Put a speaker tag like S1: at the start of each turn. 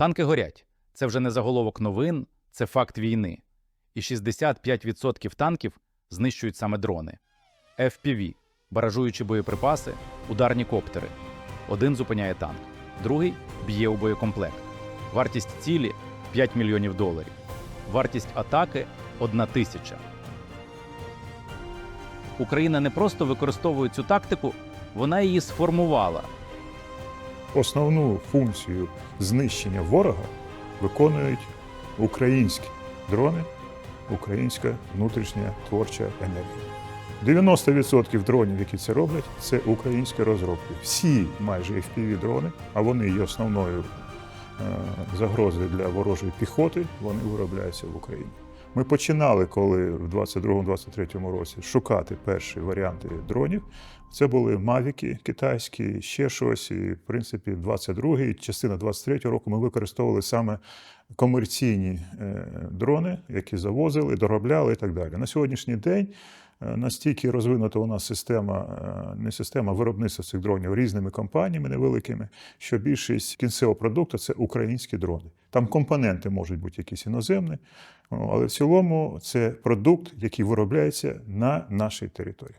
S1: Танки горять. Це вже не заголовок новин, це факт війни. І 65% танків знищують саме дрони. FPV – баражуючі боєприпаси, ударні коптери. Один зупиняє танк, другий б'є у боєкомплект. Вартість цілі 5 мільйонів доларів. Вартість атаки 1 тисяча. Україна не просто використовує цю тактику, вона її сформувала.
S2: Основну функцію знищення ворога виконують українські дрони, українська внутрішня творча енергія. 90% дронів, які це роблять, це українські розробки. Всі майже FPV дрони, а вони є основною е, загрозою для ворожої піхоти, вони виробляються в Україні. Ми починали, коли в 22-23 році шукати перші варіанти дронів. Це були мавіки китайські, ще щось. І, в принципі, 22-й, частина 23-го року ми використовували саме комерційні е, дрони, які завозили, доробляли і так далі. На сьогоднішній день настільки розвинута у нас система, е, не система виробництва цих дронів різними компаніями невеликими, що більшість кінцевого продукту це українські дрони. Там компоненти можуть бути якісь іноземні, але в цілому це продукт, який виробляється на нашій території.